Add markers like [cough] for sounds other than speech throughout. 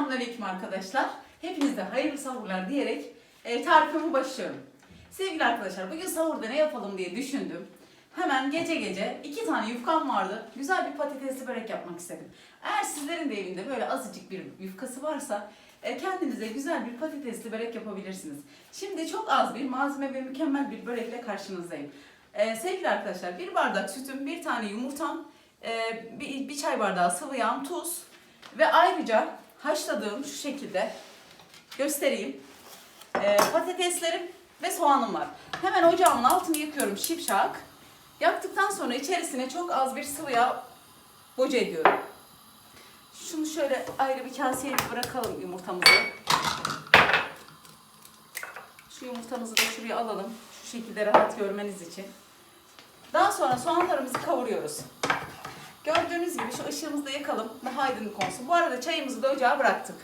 Selamünaleyküm arkadaşlar. Hepinize hayırlı sahurlar diyerek e, tarifime başlıyorum. Sevgili arkadaşlar bugün sahurda ne yapalım diye düşündüm. Hemen gece gece iki tane yufkam vardı. Güzel bir patatesli börek yapmak istedim. Eğer sizlerin de evinde böyle azıcık bir yufkası varsa e, kendinize güzel bir patatesli börek yapabilirsiniz. Şimdi çok az bir malzeme ve mükemmel bir börekle karşınızdayım. E, sevgili arkadaşlar bir bardak sütüm, bir tane yumurtam, e, bir, bir çay bardağı sıvı yağım, tuz ve ayrıca haşladığım şu şekilde göstereyim. E, patateslerim ve soğanım var. Hemen ocağımın altını yakıyorum şipşak. Yaktıktan sonra içerisine çok az bir sıvı yağ boca ediyorum. Şunu şöyle ayrı bir kaseye bırakalım yumurtamızı. Şu yumurtamızı da şuraya alalım. Şu şekilde rahat görmeniz için. Daha sonra soğanlarımızı kavuruyoruz. Gördüğünüz gibi şu ışığımızı da yakalım. Daha aydınlık olsun. Bu arada çayımızı da ocağa bıraktık.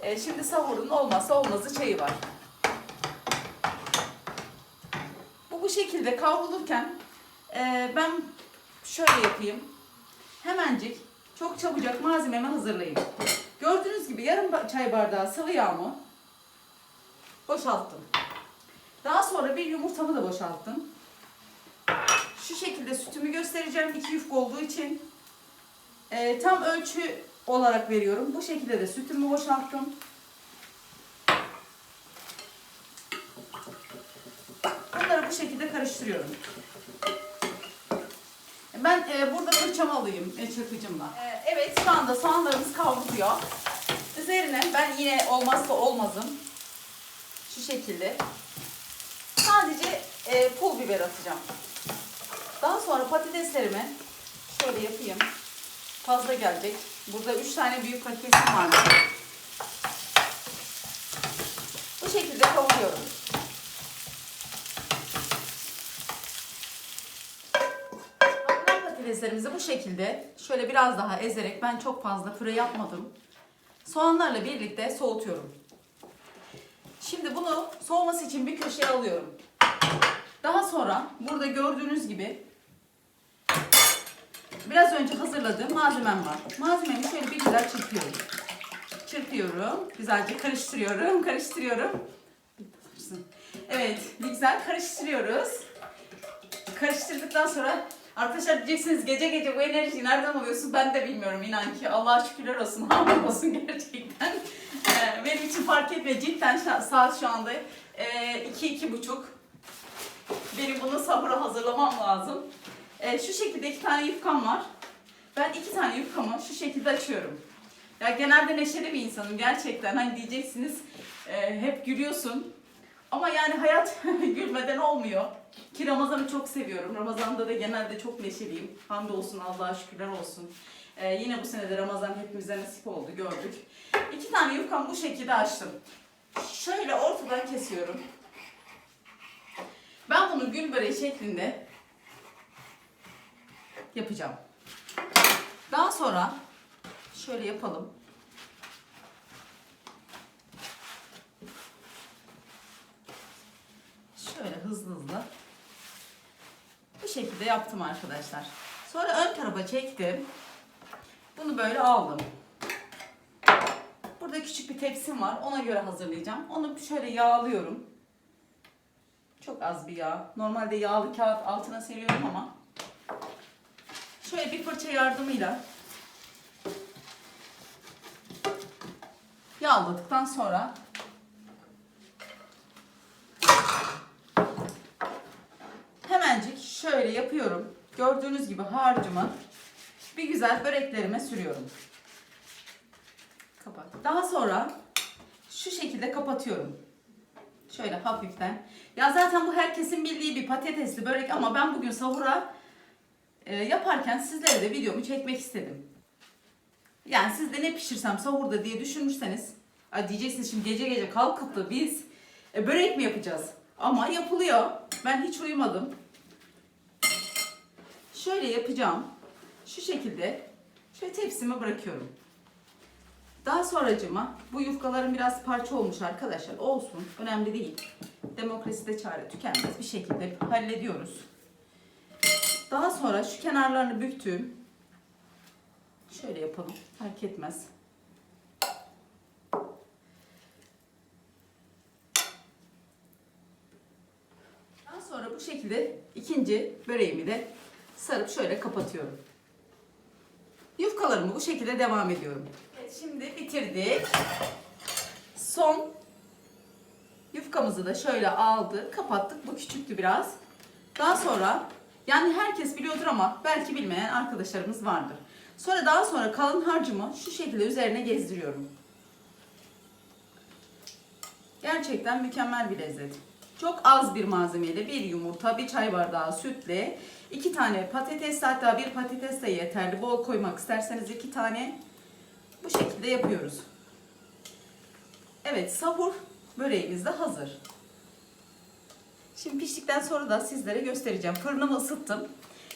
Ee, şimdi sahurun olmazsa olmazı çayı var. Bu bu şekilde kavrulurken e, ben şöyle yapayım. Hemencik çok çabucak malzememi hazırlayayım. Gördüğünüz gibi yarım çay bardağı sıvı yağımı boşalttım. Daha sonra bir yumurtamı da boşalttım. Şu şekilde sütümü göstereceğim. İki yufka olduğu için e, tam ölçü olarak veriyorum. Bu şekilde de sütümü boşalttım. Bunları bu şekilde karıştırıyorum. Ben e, burada fırçamı alayım e, çırpıcımla. E, evet şu anda soğanlarımız kavruluyor. Üzerine ben yine olmazsa olmazım şu şekilde sadece e, pul biber atacağım. Daha sonra patateslerimi şöyle yapayım. Fazla gelecek. Burada 3 tane büyük patatesim var. Bu şekilde kavuruyorum. Patateslerimizi bu şekilde şöyle biraz daha ezerek ben çok fazla püre yapmadım. Soğanlarla birlikte soğutuyorum. Şimdi bunu soğuması için bir köşeye alıyorum. Daha sonra burada gördüğünüz gibi biraz önce hazırladığım malzemem var. Malzememi şöyle bir güzel çırpıyorum. Çırpıyorum. Güzelce karıştırıyorum. Karıştırıyorum. Evet. Bir güzel karıştırıyoruz. Karıştırdıktan sonra arkadaşlar diyeceksiniz gece gece bu enerjiyi nereden alıyorsun? Ben de bilmiyorum inan ki. Allah'a şükürler olsun. [laughs] Hamd olsun gerçekten. Ee, benim için fark etmiyor. Cidden saat şu anda e, iki, iki buçuk. Benim bunu sahura hazırlamam lazım. Ee, şu şekilde iki tane yufkam var. Ben iki tane yufkamı şu şekilde açıyorum. Ya genelde neşeli bir insanım gerçekten. Hani diyeceksiniz e, hep gülüyorsun. Ama yani hayat [laughs] gülmeden olmuyor. Ki Ramazan'ı çok seviyorum. Ramazan'da da genelde çok neşeliyim. Hamdolsun Allah'a şükürler olsun. Ee, yine bu sene de Ramazan hepimize nasip oldu gördük. İki tane yufkamı bu şekilde açtım. Şöyle ortadan kesiyorum. Ben bunu gül böreği şeklinde yapacağım. Daha sonra şöyle yapalım. Şöyle hızlı hızlı. Bu şekilde yaptım arkadaşlar. Sonra ön tarafa çektim. Bunu böyle aldım. Burada küçük bir tepsim var. Ona göre hazırlayacağım. Onu şöyle yağlıyorum. Çok az bir yağ. Normalde yağlı kağıt altına seriyorum ama şöyle bir fırça yardımıyla yağladıktan sonra hemencik şöyle yapıyorum. Gördüğünüz gibi harcımı bir güzel böreklerime sürüyorum. Kapat. Daha sonra şu şekilde kapatıyorum. Şöyle hafiften. Ya zaten bu herkesin bildiği bir patatesli börek ama ben bugün sahura e, yaparken sizlere de videomu çekmek istedim. Yani siz de ne pişirsem sahurda diye düşünürseniz "Ay diyeceksiniz şimdi gece gece kalkıp da biz e, börek mi yapacağız? Ama yapılıyor. Ben hiç uyumadım. Şöyle yapacağım. Şu şekilde şöyle tepsime bırakıyorum. Daha sonracıma bu yufkaların biraz parça olmuş arkadaşlar. Olsun. Önemli değil. Demokraside çare tükenmez. Bir şekilde hallediyoruz. Daha sonra şu kenarlarını büktüğüm şöyle yapalım. Fark etmez. Daha sonra bu şekilde ikinci böreğimi de sarıp şöyle kapatıyorum. Yufkalarımı bu şekilde devam ediyorum. Evet, şimdi bitirdik. Son yufkamızı da şöyle aldı, kapattık. Bu küçüktü biraz. Daha sonra yani herkes biliyordur ama belki bilmeyen arkadaşlarımız vardır. Sonra daha sonra kalan harcımı şu şekilde üzerine gezdiriyorum. Gerçekten mükemmel bir lezzet. Çok az bir malzemeyle bir yumurta, bir çay bardağı sütle, iki tane patates hatta bir patates de yeterli. Bol koymak isterseniz iki tane. Bu şekilde yapıyoruz. Evet sahur böreğimiz de hazır. Şimdi piştikten sonra da sizlere göstereceğim. Fırınımı ısıttım.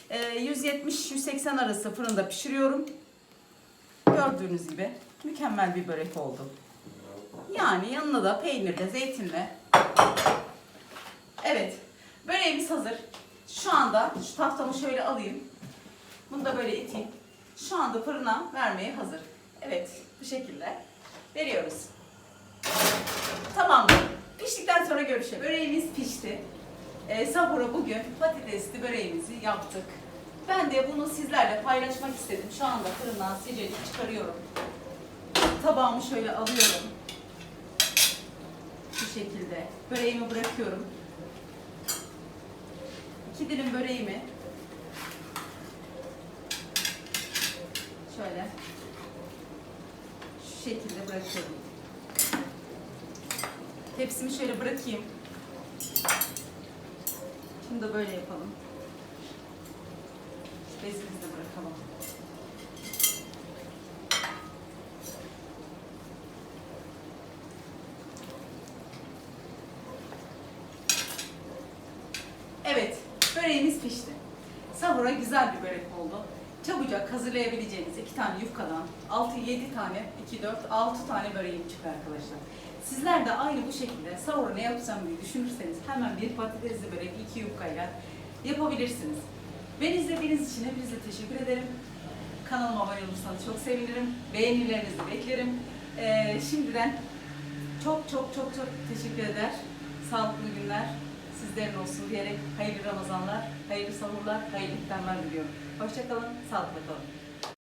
Ee, 170-180 arası fırında pişiriyorum. Gördüğünüz gibi mükemmel bir börek oldu. Yani yanına da peynirle, zeytinle. Evet, böreğimiz hazır. Şu anda şu tahtamı şöyle alayım. Bunu da böyle iteyim. Şu anda fırına vermeye hazır. Evet, bu şekilde veriyoruz. Tamamdır. Piştikten sonra görüşelim. Böreğimiz pişti. Ee, sahura bugün patatesli böreğimizi yaptık. Ben de bunu sizlerle paylaşmak istedim. Şu anda fırından sıcacık çıkarıyorum. Tabağımı şöyle alıyorum. Bu şekilde böreğimi bırakıyorum. İki dilim böreğimi şöyle şu şekilde bırakıyorum. Tepsimi şöyle bırakayım. Şimdi de böyle yapalım. Bezimizi de bırakalım. Evet, böreğimiz pişti. Sahura güzel bir börek oldu. Çabucak hazırlayabileceğiniz iki tane yufkadan 6-7 tane, 2-4, 6 tane böreğim çıktı arkadaşlar. Sizler de aynı bu şekilde sahura ne yapsam diye düşünürseniz hemen bir patatesli börek, iki yufkayla yapabilirsiniz. Beni izlediğiniz için hepinize teşekkür ederim. Kanalıma abone olursanız çok sevinirim. Beğenilerinizi beklerim. Ee, şimdiden çok çok çok çok teşekkür eder. Sağlıklı günler sizlerin olsun diyerek hayırlı Ramazanlar, hayırlı sahurlar, hayırlı iftarlar diliyorum. Hoşçakalın, sağlıkla kalın.